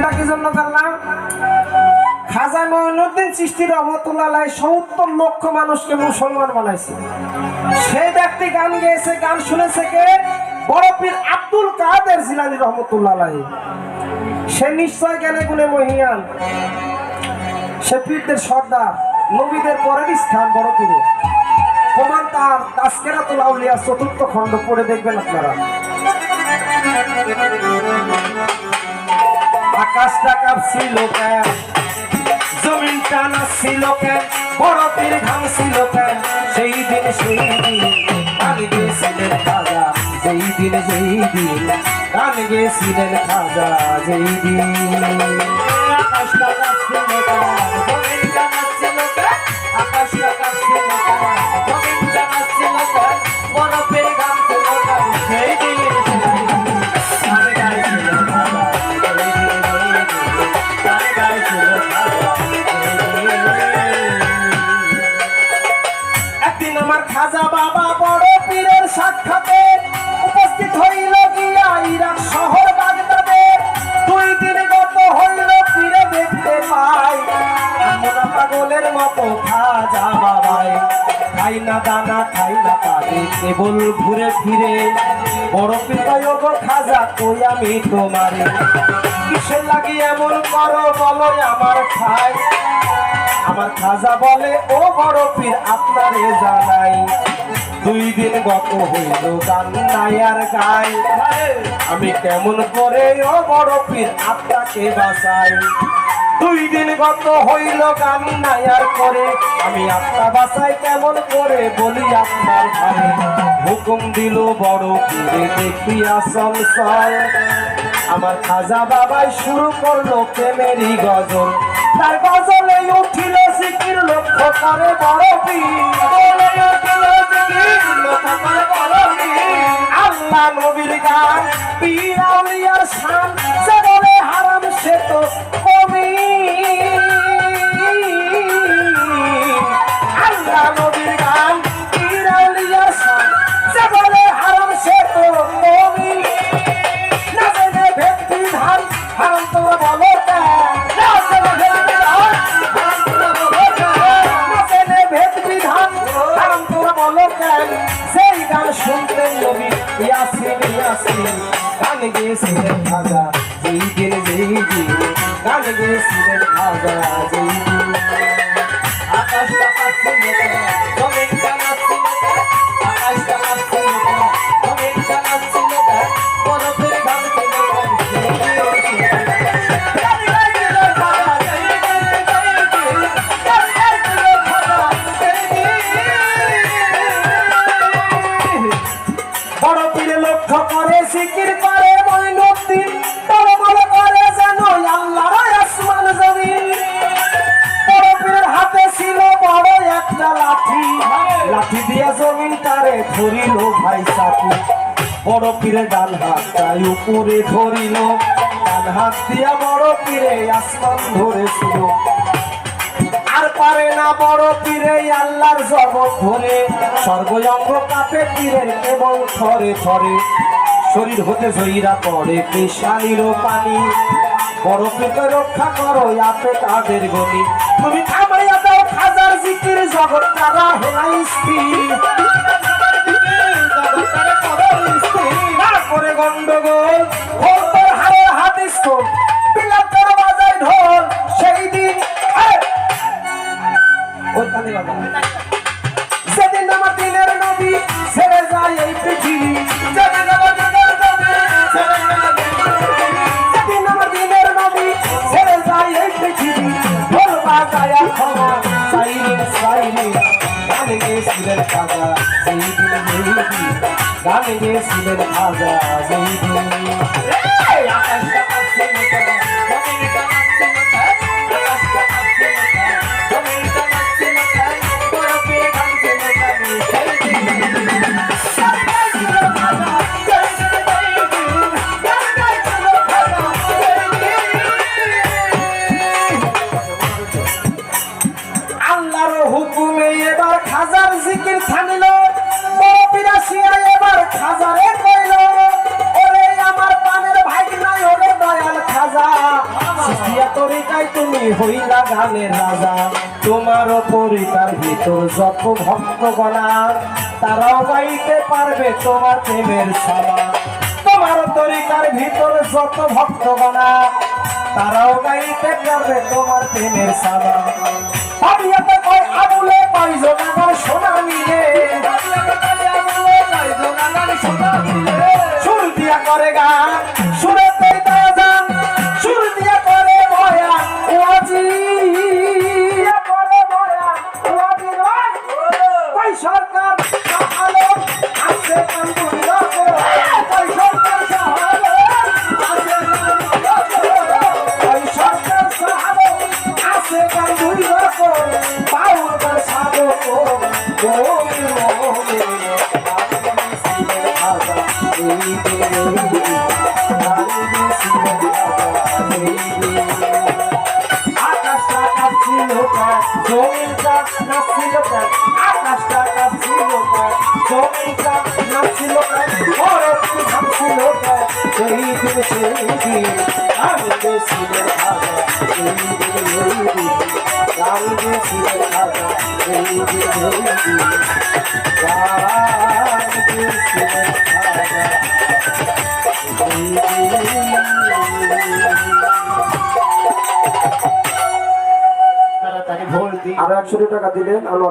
এটা কি জন্য করলাম? খাজা রহমতুল্লাহ সত্তর লক্ষ মানুষকে মুসলমান বানাইছে। সেই ব্যক্তি গান গেয়েছে, গান শুনেছে কে? আব্দুল কাদের জিলানি রহমতুল্লাহ সে নিশ্চয় মহিয়ান। সে পীরদের সর্দার, নবীদের পরের স্থান বড় পীরে। প্রমাণ তার চতুর্থ খণ্ড পড়ে দেখবেন আপনারা। আকাশটা কাঁপছিল কেন? জমিনটা নাচছিল কেন? বড় তীর ঘামছিল কেন? সেই দিন সেই দিন গান গেছিলেন খাজা, সেই দিন সেই দিন গান গেছিলেন খাজা যেই দিন। আকাশটা কাঁপছিল কেন? জমিনটা একদিন আমার খাজা বাবা বড় পীরের সাক্ষাতে উপস্থিত হইল গিয়া ইরাক শহর দানা খাই না পানি কেবল ঘুরে ফিরে বড় পিতায় গো খাজা কই আমি তোমারে। কিসের লাগি এমন করো বলো আমার খাই আমার খাজা বলে, ও বড় পীর আপনারে জানাই। দুই দিন গত হইল গান নাই আর গাই। আমি কেমন করে ও বড় পীর আপনাকে বাঁচাই। দুই দিন গত হইল গান নাই আর করে আমি আপনার বাসায় কেমন করে বলি আপনার ঘরে। হুকুম দিল বড় করে দেখি আসল সল আমার খাজা বাবাই শুরু করল প্রেমেরই গজল। তার গজলে উঠিল ইয়াসিন ইয়াসিন গান গেয়েছিলেন খাজা যেই দিন যেই দিন গান গেয়েছিলেন খাজা যেই দিন আকাশটা কাঁপছিল বড় পীরে ডান হাতটাই উপরে ধরিল। ডান হাত দিয়া বড় পীরে আসমান ধরেছিল। আর পারে না বড় পীরে আল্লাহর জগৎ ধরে। সর্বজঙ্গ কাপে পীরের এবং থরে থরে। শরীর হতে জয়ীরা পড়ে পেশানির পানি। বড় পীরকে রক্ষা করো আপে তাদের গনি তুমি থামাইয়া দাও খাজার জিকির, জগৎ তারা হেলাই স্থির। গন্ডগোল ভোর হারে হাদিস কোন বিলাতের বাজায় ঢোল, সেই দিন। সেদিন আমার দিনের নবী ছেড়ে যায় এই পৃথিবী। সেদিন আমার দিনের নবী ছেড়ে যায় এই পৃথিবী ঢোল বাজায় ক্ষমা সাইরে সাইরে গানে গেছিলেন খাজা যেই দিন গানে গেছিলেন খাজা সেই দিন। এই তুমি হইলা গানের রাজা। যত তারাও গাইতে পারবে তোমার প্রেমের সামা তোমার তরিকার ভিতর যত ভক্তগণা তারাও গাইতে পারবে তোমার প্রেমের সামা ভাবিয়াতে কয় আগুলে পাইজো নাগার আকাশটা কাঁপছিল কাজ জমিটা নাচছিল কাজ আকাশটা কাঁপছিল কাজ জমিটা নাচছিল কাজ বরফ ভাবছিল কাজ সেই দিন সেই দিন আমি গেছিল ভাগা সেই দিন সেই দিন আমি গেছিল ভাগা সেই দিন সেই দিন আমি গেছিল ভাগা তাড়াতাড়ি ভোট আরও একশো টাকা দিলেন আমার